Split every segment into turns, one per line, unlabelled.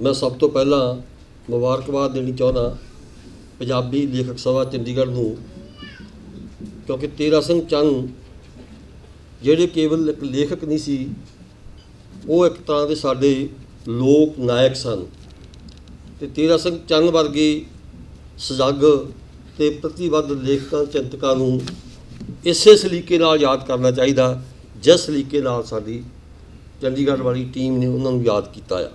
ਮੈਂ ਸਭ ਤੋਂ ਪਹਿਲਾਂ ਮੁਬਾਰਕਬਾਦ ਦੇਣੀ ਚਾਹੁੰਦਾ ਪੰਜਾਬੀ ਲੇਖਕ ਸਭਾ ਚੰਡੀਗੜ੍ਹ ਨੂੰ, ਕਿਉਂਕਿ ਤੇਰਾ ਸਿੰਘ ਚੰਨ ਜਿਹੜੇ ਕੇਵਲ ਇੱਕ ਲੇਖਕ ਨਹੀਂ ਸੀ, ਉਹ ਇੱਕ ਤਰ੍ਹਾਂ ਦੇ ਸਾਡੇ ਲੋਕ ਨਾਇਕ ਸਨ। ਤੇ ਤੇਰਾ ਸਿੰਘ ਚੰਨ ਵਰਗੇ ਸਜਗ ਤੇ ਪ੍ਰਤੀਬੱਧ ਲੇਖਕਾਂ, ਚਿੰਤਕਾਂ ਨੂੰ ਇਸੇ ਸਲੀਕੇ ਨਾਲ ਯਾਦ ਕਰਨਾ ਚਾਹੀਦਾ, ਜਿਸ ਸਲੀਕੇ ਨਾਲ ਸਾਡੀ ਚੰਡੀਗੜ੍ਹ ਵਾਲੀ ਟੀਮ ਨੇ ਉਹਨਾਂ ਨੂੰ ਯਾਦ ਕੀਤਾ ਆ।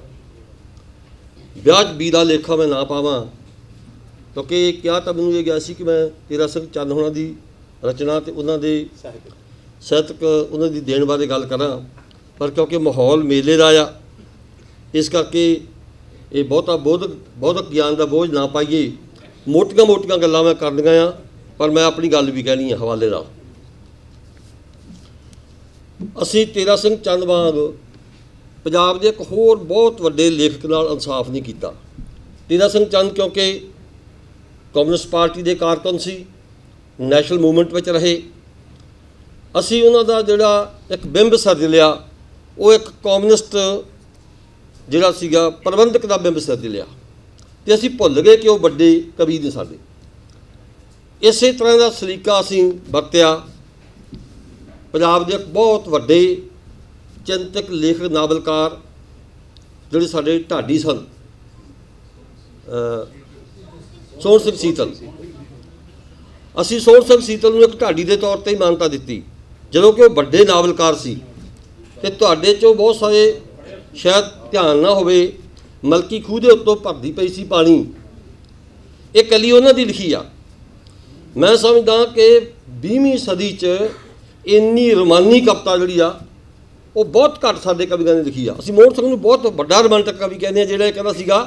ਵਿਆਹ 'ਚ ਬੀ ਦਾ ਲੇਖਾ ਮੈਂ ਨਾ ਪਾਵਾਂ। ਕਿਉਂਕਿ ਕਿਹਾ ਤਾਂ ਮੈਨੂੰ ਇਹ ਗਿਆ ਸੀ ਕਿ ਮੈਂ ਤੇਰਾ ਸਿੰਘ ਚੰਦ ਹੋਣਾ ਦੀ ਰਚਨਾ ਤੇ ਉਹਨਾਂ ਦੇ ਸਾਹਿਤਕ, ਉਹਨਾਂ ਦੀ ਦੇਣ ਬਾਰੇ ਗੱਲ ਕਰਾਂ। ਪਰ ਕਿਉਂਕਿ ਮਾਹੌਲ ਮੇਲੇ ਦਾ ਆ, ਇਸ ਕਰਕੇ ਇਹ ਬਹੁਤਾ ਬੋਧਕ ਬੋਧਕ ਗਿਆਨ ਦਾ ਬੋਝ ਨਾ ਪਾਈਏ। ਮੋਟੀਆਂ ਮੋਟੀਆਂ ਗੱਲਾਂ ਮੈਂ ਕਰਨੀਆਂ ਆ, ਪਰ ਮੈਂ ਆਪਣੀ ਗੱਲ ਵੀ ਕਹਿਣੀ ਹੈ ਹਵਾਲੇ ਨਾਲ। ਅਸੀਂ ਤੇਰਾ ਸਿੰਘ ਚੰਦ ਵਾਂਗ ਪੰਜਾਬ ਦੇ ਇੱਕ ਹੋਰ ਬਹੁਤ ਵੱਡੇ ਲੇਖਕ ਨਾਲ ਇਨਸਾਫ ਨਹੀਂ ਕੀਤਾ। ਤੀਰਾ ਸਿੰਘ ਚੰਦ ਕਿਉਂਕਿ ਕਮਿਊਨਿਸਟ ਪਾਰਟੀ ਦੇ ਕਾਰਕੁਨ ਸੀ, ਨੈਸ਼ਨਲ ਮੂਵਮੈਂਟ ਵਿੱਚ ਰਹੇ। ਅਸੀਂ ਉਹਨਾਂ ਦਾ ਜਿਹੜਾ ਇੱਕ ਬਿੰਬ ਸਰਜ ਲਿਆ, ਉਹ ਇੱਕ ਕਮਿਊਨਿਸਟ ਜਿਹੜਾ ਸੀਗਾ ਪ੍ਰਬੰਧਕ ਦਾ ਬਿੰਬ ਸਰਜ ਲਿਆ। ਤੇ ਅਸੀਂ ਭੁੱਲ ਗਏ ਕਿ ਉਹ ਵੱਡੇ ਕਵੀ ਨੇ ਸਾਡੇ। ਇਸੇ ਤਰ੍ਹਾਂ ਦਾ ਸਲੀਕਾ ਅਸੀਂ ਵਰਤਿਆ। ਪੰਜਾਬ ਦੇ ਇੱਕ ਬਹੁਤ ਵੱਡੇ ਚਿੰਤਕ ਲੇਖਕ, ਨਾਵਲਕਾਰ ਜਿਹੜੇ ਸਾਡੇ ਢਾਡੀ ਸਨ ਸੋਹਣ ਸਿੰਘ ਸੀਤਲ। ਅਸੀਂ ਸੋਹਣ ਸਿੰਘ ਸੀਤਲ ਨੂੰ ਇੱਕ ਢਾਡੀ ਦੇ ਤੌਰ ਤੇ ਹੀ ਮਾਨਤਾ ਦਿੱਤੀ। ਜਦੋਂ ਕਿ ਉਹ ਵੱਡੇ ਨਾਵਲਕਾਰ ਸੀ, ਤੇ ਤੁਹਾਡੇ ਚੋਂ ਬਹੁਤ ਸਾਰੇ ਸ਼ਾਇਦ ਧਿਆਨ ਨਾ ਹੋਵੇ, ਮਲਕੀ ਖੂਹ ਦੇ ਉੱਤੋਂ ਭਰਦੀ ਪਈ ਸੀ ਪਾਣੀ। ਇਹ ਕੱਲੀ ਉਹਨਾਂ ਦੀ ਲਿਖੀ ਆ। ਮੈਂ ਸਮਝਦਾ ਕਿ 20ਵੀਂ ਸਦੀ 'ਚ ਇੰਨੀ ਰੋਮਾਨੀ ਕਵਿਤਾ ਜਿਹੜੀ ਆ ਉਹ ਬਹੁਤ ਘੱਟ ਸਾਡੇ ਕਵੀਆਂ ਨੇ ਲਿਖੀ ਆ। ਅਸੀਂ ਮੋਹਨ ਸਿੰਘ ਨੂੰ ਬਹੁਤ ਵੱਡਾ ਰੋਮਾਂਟਿਕ ਕਵੀ ਕਹਿੰਦੇ ਆ, ਜਿਹੜਾ ਇਹ ਕਹਿੰਦਾ ਸੀਗਾ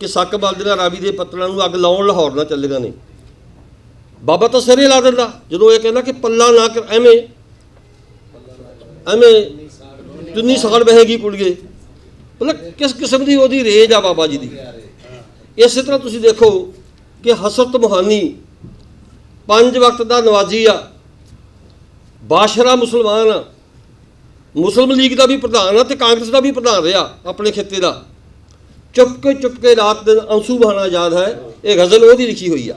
ਕਿ ਸੱਕ ਬਲਦੀਆਂ ਰਾਵੀ ਦੇ ਪੱਤਲਾਂ ਨੂੰ ਅੱਗ ਲਾਉਣ ਲਾਹੌਰ ਨਾਲ ਚੱਲੀਆਂ ਨੇ ਬਾਬਾ ਤਾਂ ਸਿਰੇ ਲਾ ਦਿੰਦਾ, ਜਦੋਂ ਇਹ ਕਹਿੰਦਾ ਕਿ ਪੱਲਾ ਨਾ ਕਰ, ਐਵੇਂ ਐਵੇਂ ਜਿੰਨੀ ਸਾਲ ਬਹਿਗੀ ਕੁੜੀਏ। ਮਤਲਬ ਕਿਸ ਕਿਸਮ ਦੀ ਉਹਦੀ ਰੇਜ ਆ ਬਾਬਾ ਜੀ ਦੀ। ਇਸੇ ਤਰ੍ਹਾਂ ਤੁਸੀਂ ਦੇਖੋ ਕਿ ਹਸਰਤ ਮੁਹਾਨੀ ਪੰਜ ਵਕਤ ਦਾ ਨਵਾਜੀ ਆ ਬਾਸ਼ਰਾ ਮੁਸਲਮਾਨ ਆ। ਮੁਸਲਿਮ ਲੀਗ ਦਾ ਵੀ ਪ੍ਰਧਾਨ ਆ ਤੇ ਕਾਂਗਰਸ ਦਾ ਵੀ ਪ੍ਰਧਾਨ ਰਿਹਾ ਆਪਣੇ ਖਿੱਤੇ ਦਾ। ਚੁੱਪ ਕੇ ਚੁੱਪ ਕੇ ਰਾਤ ਦਿਨ ਅੰਸੂ ਬਹਾਨਾ ਯਾਦ ਹੈ, ਇਹ ਗਜ਼ਲ ਉਹਦੀ ਲਿਖੀ ਹੋਈ ਆ।